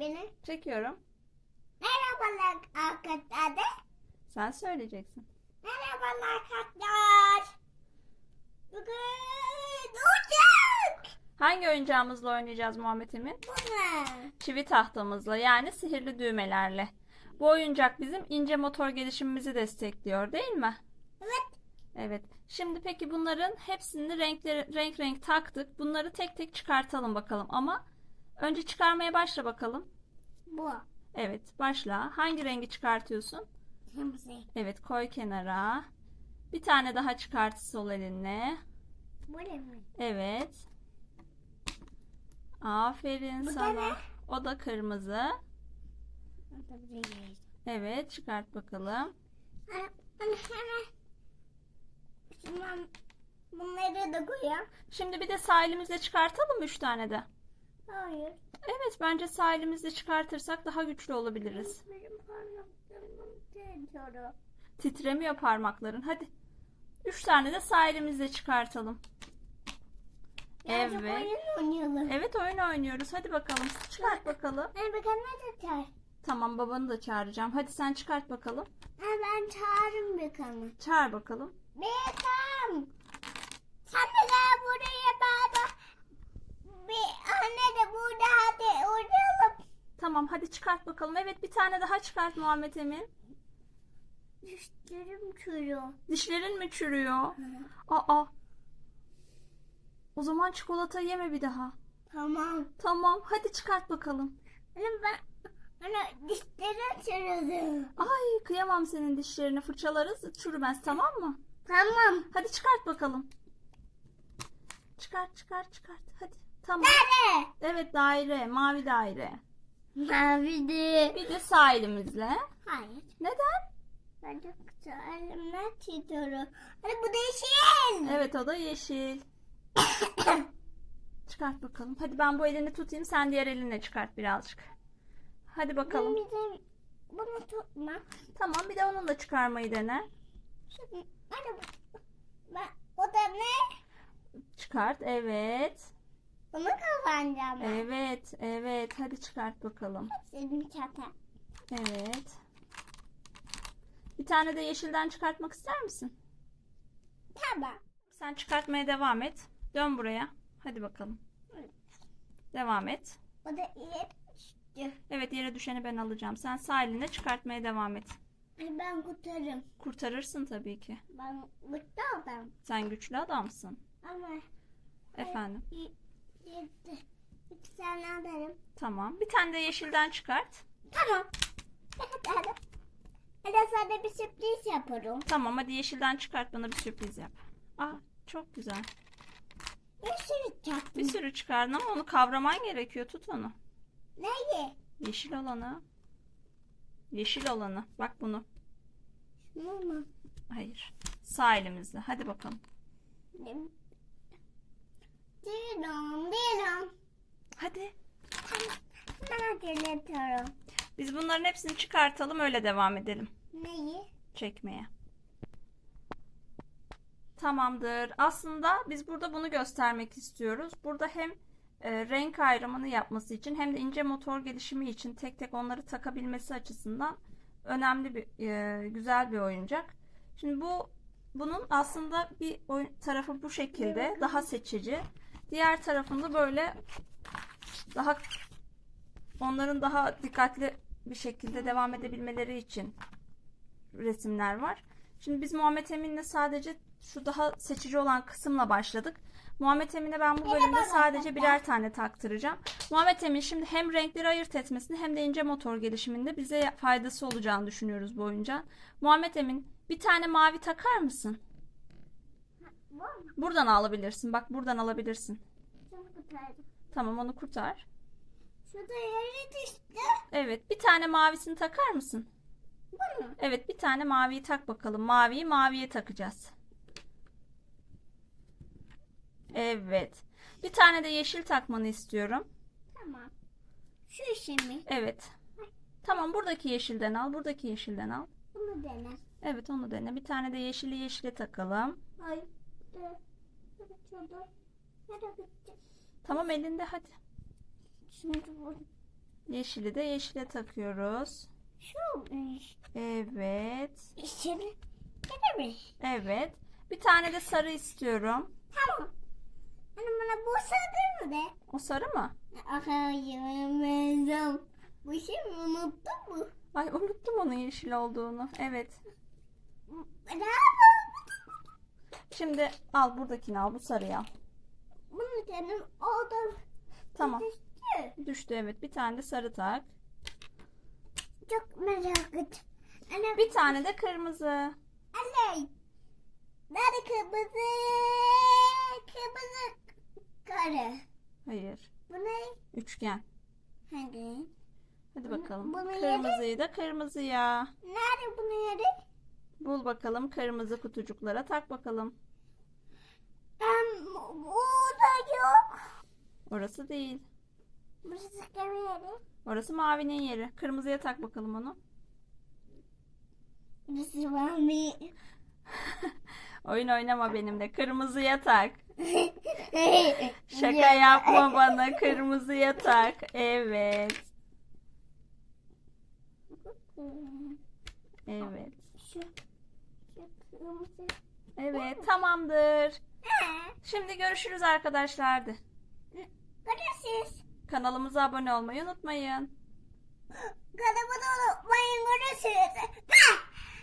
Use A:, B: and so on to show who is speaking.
A: beni.
B: Çekiyorum.
A: Merhabalar arkadaşlar.
B: Sen söyleyeceksin.
A: Merhabalar arkadaşlar. Bugün uçak.
B: Hangi oyuncağımızla oynayacağız Muhammed Emin?
A: Bu ne?
B: Çivi tahtamızla yani sihirli düğmelerle. Bu oyuncak bizim ince motor gelişimimizi destekliyor değil mi?
A: Evet.
B: Evet. Şimdi peki bunların hepsini renkleri, renk renk taktık. Bunları tek tek çıkartalım bakalım ama önce çıkarmaya başla bakalım.
A: Bu.
B: Evet başla. Hangi rengi çıkartıyorsun?
A: Kırmızı.
B: Evet koy kenara. Bir tane daha çıkart sol elinle.
A: Bu ne mi?
B: Evet. Aferin
A: Bu da
B: sana.
A: ne?
B: O da kırmızı.
A: Da.
B: Evet çıkart bakalım.
A: Bunları da koyayım.
B: Şimdi bir de sağ elimizle çıkartalım üç tane de?
A: Hayır.
B: Evet bence sağ elimizle çıkartırsak daha güçlü olabiliriz.
A: Benim parmaklarım titriyor.
B: Titremiyor parmakların. Hadi. Üç tane de sağ elimizle çıkartalım.
A: Birazcık
B: Evet.
A: oyun oynayalım.
B: Evet oyun oynuyoruz. Hadi bakalım. Çıkart bakalım.
A: Bakalım ne tutar?
B: Tamam babanı da çağıracağım. Hadi sen çıkart bakalım.
A: Ben çağırırım Bekan'ı.
B: Çağır bakalım.
A: Bekan! Sen de gel buraya baba. Bir anne de burada hadi oynayalım.
B: Tamam hadi çıkart bakalım. Evet bir tane daha çıkart Muhammed Emin.
A: Dişlerim çürüyor.
B: Dişlerin mi çürüyor? Aa. O zaman çikolata yeme bir daha.
A: Tamam.
B: Tamam hadi çıkart bakalım.
A: Anne ben Anne dişlerim çürüdü.
B: Ay kıyamam senin dişlerini fırçalarız çürümez tamam mı?
A: Tamam.
B: Hadi çıkart bakalım. Çıkart çıkart çıkart hadi. Tamam.
A: Nerede?
B: Evet daire mavi daire.
A: Mavi de.
B: Bir de sağ elimizle.
A: Hayır.
B: Neden?
A: Ben çok güzel elimden titriyorum. Anne bu değişik.
B: Evet o da yeşil. çıkart bakalım. Hadi ben bu elini tutayım sen diğer elinle çıkart birazcık. Hadi bakalım.
A: Bir de bunu tutma.
B: Tamam bir de onunla çıkarmayı dene.
A: Bu- ben, o da ne?
B: Çıkart evet.
A: Bunu kazanacağım ben.
B: Evet evet hadi çıkart bakalım.
A: Senin çata.
B: Evet. Bir tane de yeşilden çıkartmak ister misin?
A: Tamam.
B: Sen çıkartmaya devam et. Dön buraya. Hadi bakalım. Devam et.
A: O da iyi düştü.
B: Evet yere düşeni ben alacağım. Sen sağ elinle çıkartmaya devam et.
A: Ben kurtarırım.
B: Kurtarırsın tabii ki.
A: Ben mutlu adam.
B: Sen güçlü adamsın.
A: Ama
B: Efendim.
A: y- yedi. İki tane alırım.
B: Tamam. Bir tane de yeşilden çıkart.
A: Tamam. Hadi hadi. Hadi sana bir sürpriz yaparım.
B: Tamam hadi yeşilden çıkart bana bir sürpriz yap. Aa çok güzel.
A: Bir sürü çaktım.
B: Bir sürü çıkardın ama onu kavraman gerekiyor. Tut onu.
A: Neyi?
B: Yeşil olanı. Yeşil olanı. Bak bunu.
A: Şunu mu?
B: Hayır. Sağ elimizle. Hadi bakalım.
A: Diyorum, diyorum.
B: Hadi.
A: Ben ediyorum.
B: Biz bunların hepsini çıkartalım öyle devam edelim
A: Neyi?
B: çekmeye. Tamamdır. Aslında biz burada bunu göstermek istiyoruz. Burada hem e, renk ayrımını yapması için hem de ince motor gelişimi için tek tek onları takabilmesi açısından önemli bir e, güzel bir oyuncak. Şimdi bu bunun aslında bir oyun, tarafı bu şekilde daha seçici. Diğer tarafında böyle daha onların daha dikkatli bir şekilde devam edebilmeleri için resimler var. Şimdi biz Muhammed Emin'le sadece şu daha seçici olan kısımla başladık. Muhammed Emin'e ben bu bölümde sadece birer tane taktıracağım. Muhammed Emin şimdi hem renkleri ayırt etmesini hem de ince motor gelişiminde bize faydası olacağını düşünüyoruz bu oyuncağın. Muhammed Emin bir tane mavi takar mısın? Buradan alabilirsin. Bak buradan alabilirsin. Tamam onu kurtar.
A: Şurada yere düştü.
B: Evet bir tane mavisini takar mısın?
A: Bu mu?
B: Evet bir tane maviyi tak bakalım. Maviyi maviye takacağız. Evet. Bir tane de yeşil takmanı istiyorum.
A: Tamam. Şu işi mi?
B: Evet. Tamam buradaki yeşilden al. Buradaki yeşilden al.
A: Bunu dene.
B: Evet onu dene. Bir tane de yeşili yeşile takalım.
A: Ay.
B: Tamam elinde hadi.
A: Şimdi bu.
B: Yeşili de yeşile takıyoruz.
A: Şu
B: Evet.
A: değil mi?
B: Evet. Bir tane de sarı istiyorum.
A: Tamam. Hani bana bu sarı mı de?
B: O sarı mı?
A: Hayır, Bu şey unuttun mu?
B: Ay unuttum onun yeşil olduğunu. Evet.
A: Ne
B: Şimdi al buradakini al. Bu sarıyı al.
A: Bunu benim oldu.
B: Tamam.
A: Düştü.
B: Düştü evet. Bir tane de sarı tak.
A: Çok merak ettim. Anne,
B: Bir tane de kırmızı.
A: anne. Nerede kırmızı? Kırmızı kare.
B: Hayır.
A: Bu ne?
B: Üçgen. Hadi
A: Bunu-
B: bakalım.
A: bunu yeri-
B: Kırmızıyı da kırmızıya.
A: Nerede bunu yeri?
B: Bul bakalım kırmızı kutucuklara tak bakalım. Orası değil.
A: Burası kare yeri.
B: Orası mavinin yeri. Kırmızıya tak bakalım onu.
A: Burası mı?
B: Oyun oynama benimle. Kırmızıya tak. Şaka yapma bana. Kırmızıya tak. Evet. Evet.
A: Şu, şu kırmızı.
B: Evet tamamdır.
A: Ha,
B: Şimdi görüşürüz arkadaşlar. De.
A: Görüşürüz.
B: Kanalımıza abone olmayı unutmayın.
A: Kanalıma da unutmayın. Görüşürüz. Ha!